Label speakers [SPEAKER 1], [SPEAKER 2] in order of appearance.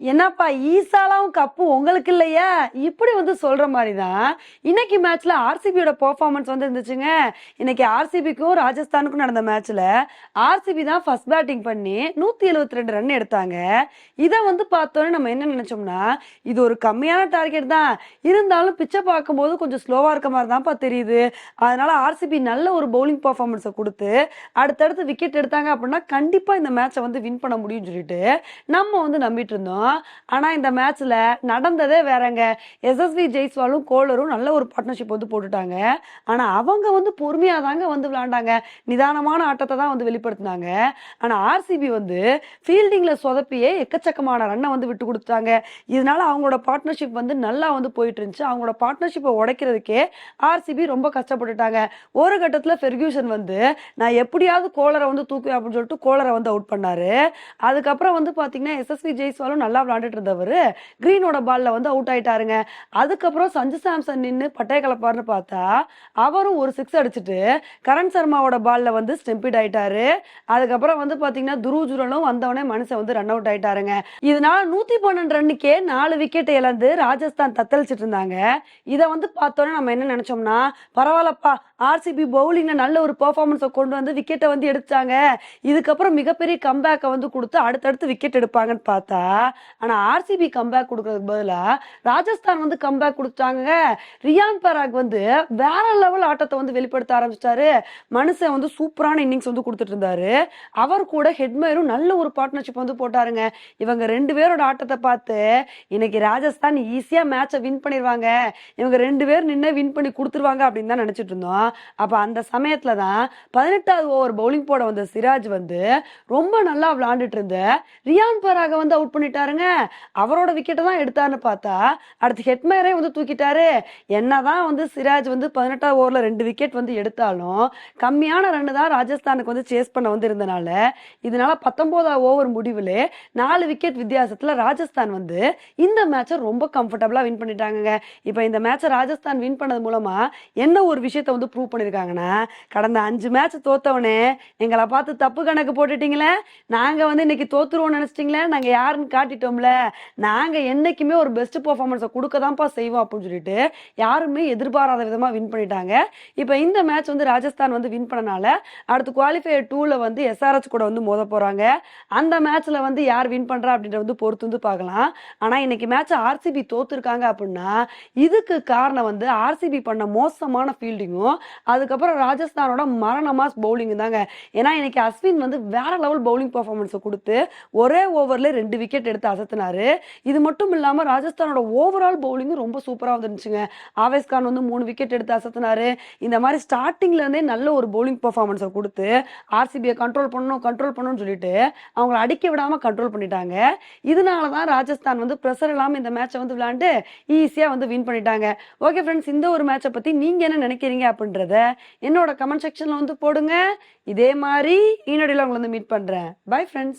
[SPEAKER 1] என்னப்பா ஈசாலாவும் கப்பு உங்களுக்கு இல்லையா? இப்படி வந்து சொல்ற மாதிரி தான் இன்னைக்கு மேட்ச்ல ஆர்சிபியோட பெர்ஃபார்மன்ஸ் வந்து இருந்துச்சுங்க. இன்னைக்கு ஆர்சிபிக்கும் ராஜஸ்தானுக்கும் நடந்த மேட்ச்ல ஆர்சிபி தான் ஃபர்ஸ்ட் பேட்டிங் பண்ணி நூத்தி எழுபத்தி ரெண்டு ரன் எடுத்தாங்க. இதை வந்து பார்த்தோன்னே நம்ம என்ன நினைச்சோம்னா இது ஒரு கம்மியான டார்கெட் தான். இருந்தாலும் பிச்சை பார்க்கும்போது கொஞ்சம் ஸ்லோவா இருக்க மாதிரி தான்ப்பா தெரியுது. அதனால ஆர்சிபி நல்ல ஒரு பவுலிங் பெர்ஃபார்மன்ஸை கொடுத்து அடுத்தடுத்து விக்கெட் எடுத்தாங்க அப்படின்னா கண்டிப்பா இந்த மேட்சை வந்து வின் பண்ண முடியும்னு சொல்லிட்டு நம்ம வந்து நம்பிட்டு இருந்தோம். ஆனால் இந்த மேட்ச்சில் நடந்ததே வேறங்க. எஸ்எஸ்வி ஜெய்ஸ்வாலும் கோலரும் நல்ல ஒரு பார்ட்னர்ஷிப் வந்து போட்டுட்டாங்க. ஆனால் அவங்க வந்து பொறுமையாக தாங்க வந்து விளாண்டாங்க. நிதானமான ஆட்டத்தை தான் வந்து வெளிப்படுத்தினாங்க. ஆனால் ஆர்சிபி வந்து ஃபீல்டிங்கில் சொதப்பியே எக்கச்சக்கமான ரன்னை வந்து விட்டு கொடுத்தாங்க இதனால அவங்களோட பார்ட்னர்ஷிப் வந்து நல்லா வந்து போயிட்டு இருந்துச்சு அவங்களோட பார்ட்னர்ஷிப்பை உடைக்கிறதுக்கே ஆர்சிபி ரொம்ப கஷ்டப்பட்டுட்டாங்க. ஒரு கட்டத்தில் ஃபெர்கியூசன் வந்து நான் எப்படியாவது கோலரை வந்து தூக்குவேன் அப்படின்னு சொல்லிட்டு கோலரை வந்து அவுட் பண்ணாரு. அதுக்கப்புறம் வந்து பார்த்தீங்கன்னா எஸ்எஸ்வி ஜெய்ஸ்வாலும் நல்லா விளாண்டுட்டு இருந்தவர் கிரீனோட பால்ல வந்து அவுட் ஆயிட்டாருங்க. அதுக்கப்புறம் சஞ்சு சாம்சன் நின்று பட்டைய கலப்பார்னு பார்த்தா அவரும் ஒரு சிக்ஸ் அடிச்சுட்டு கரண் சர்மாவோட பால்ல வந்து ஸ்டெம்பிட் ஆயிட்டாரு. அதுக்கப்புறம் வந்து பாத்தீங்கன்னா துருவ் ஜுரலும் வந்தவனே மனுஷன் வந்து ரன் அவுட் ஆயிட்டாருங்க. இதனால நூத்தி பன்னெண்டு ரன்னுக்கே நாலு விக்கெட் இழந்து ராஜஸ்தான் தத்தளிச்சிட்டு இருந்தாங்க. இதை வந்து பார்த்தோன்னே நம்ம என்ன நினைச்சோம்னா பரவாயில்லப்பா ஆர்சிபி பவுலிங்ல நல்ல ஒரு பெர்ஃபார்மன்ஸை கொண்டு வந்து விக்கெட்டை வந்து எடுத்தாங்க இதுக்கப்புறம் மிகப்பெரிய கம்பேக்கை வந்து கொடுத்து அடுத்தடுத்து விக்கெட் எடுப்பாங்கன்னு பார்த்தா ஆனா ஆர்சிபி கம்பேக் கொடுக்கறதுக்கு பதிலா ராஜஸ்தான் வந்து கம்பேக் கொடுத்தாங்க ரியான் பராக் வந்து வேற லெவல் ஆட்டத்தை வந்து வெளிப்படுத்த ஆரம்பிச்சிட்டாரு. மனுஷன் வந்து சூப்பரான இன்னிங்ஸ் வந்து கொடுத்துட்டு இருந்தாரு. அவர் கூட ஹெட்மேரும் நல்ல ஒரு பார்ட்னர்ஷிப் வந்து போட்டாருங்க. இவங்க ரெண்டு பேரோட ஆட்டத்தை பார்த்து இன்னைக்கு ராஜஸ்தான் ஈஸியா மேட்சை வின் பண்ணிடுவாங்க இவங்க ரெண்டு பேர் நின்று வின் பண்ணி கொடுத்துருவாங்க அப்படின்னு தான் நினைச்சிட்டு இருந்தோம். அப்ப அந்த சமயத்துல தான் பதினெட்டாவது ஓவர் பவுலிங் போட வந்த சிராஜ் வந்து ரொம்ப நல்லா விளையாண்டுட்டு இருந்த. ரியான் பராக வந்து அவுட் பண்ணிட்டாருங்க. அவரோட விக்கெட்டை தான் எடுத்தான்னு பார்த்தா அடுத்து ஹெட்மேரே வந்து தூக்கிட்டாரு. என்னதான் வந்து சிராஜ் வந்து பதினெட்டாவது ஓவரில் ரெண்டு விக்கெட் வந்து எடுத்தாலும் கம்மியான ரன்னு தான் ராஜஸ்தானுக்கு வந்து சேஸ் பண்ண வந்து இருந்தனால இதனால பத்தொன்பதாவது ஓவர் முடிவில் நாலு விக்கெட் வித்தியாசத்தில் ராஜஸ்தான் வந்து இந்த மேட்சை ரொம்ப கம்ஃபர்டபுளாக வின் பண்ணிட்டாங்க இப்போ இந்த மேட்சை ராஜஸ்தான் வின் பண்ணது மூலமாக என்ன ஒரு விஷயத்தை வந்து ப்ரூவ் பண்ணியிருக்காங்கன்னா கடந்த அஞ்சு மேட்ச் தோத்தவனே எங்களை பார்த்து தப்பு கணக்கு போட்டுட்டீங்களே நாங்கள் வந்து இன்னைக்கு தோத்துருவோம்னு நினச்சிட்டிங்களே நாங்கள் யாருன்னு காட்டிட்டோம்ல நாங்க என்னைக்குமே ஒரு பெஸ்ட் பர்ஃபார்மன்ஸை கொடுக்க தான்ப்பா செய்வோம் அப்படின்னு சொல்லிட்டு யாருமே எதிர்பாராத விதமா வின் பண்ணிட்டாங்க. இப்போ இந்த மேட்ச் வந்து ராஜஸ்தான் வந்து வின் பண்ணனால அடுத்து குவாலிஃபையர் டூல வந்து எஸ்ஆர்எஸ் கூட வந்து மோத போறாங்க. அந்த மேட்ச்ல வந்து யார் வின் பண்றா அப்படின்ற வந்து பொறுத்து வந்து பார்க்கலாம். ஆனா இன்னைக்கு மேட்ச் ஆர்சிபி தோத்துருக்காங்க அப்படின்னா இதுக்கு காரணம் வந்து ஆர்சிபி பண்ண மோசமான ஃபீல்டிங்கும் அதுக்கப்புறம் ராஜஸ்தானோட மரணமாஸ் பவுலிங் தாங்க. ஏன்னா இன்னைக்கு அஸ்வின் வந்து வேற லெவல் பவுலிங் பர்ஃபார்மன்ஸை கொடுத்து ஒரே ஓவர்ல ரெண்டு விக்கெட் எடுத்து அசத்தினாரு. இது மட்டும் இல்லாமல் ராஜஸ்தானோட ஓவரால் பவுலிங்கும் ரொம்ப சூப்பராக வந்துருந்துச்சுங்க. ஆவேஸ் கான் வந்து மூணு விக்கெட் எடுத்து அசத்தினாரு. இந்த மாதிரி ஸ்டார்டிங்ல இருந்தே நல்ல ஒரு பவுலிங் பர்ஃபார்மன்ஸை கொடுத்து ஆர்சிபியை கண்ட்ரோல் பண்ணணும் கண்ட்ரோல் பண்ணணும்னு சொல்லிட்டு அவங்கள அடிக்க விடாம கண்ட்ரோல் பண்ணிட்டாங்க. இதனால தான் ராஜஸ்தான் வந்து ப்ரெஷர் இல்லாமல் இந்த மேட்சை வந்து விளையாண்டு ஈஸியாக வந்து வின் பண்ணிட்டாங்க. ஓகே ஃப்ரெண்ட்ஸ் இந்த ஒரு மேட்சை பற்றி நீங்க என்ன நினைக்கிறீங்க அப்படின்றத என்னோட கமெண்ட் செக்ஷனில் வந்து போடுங்க. இதே மாதிரி ஈனடியில் உங்களை வந்து மீட் பண்ணுறேன் பை ஃப்ரெண்ட்ஸ்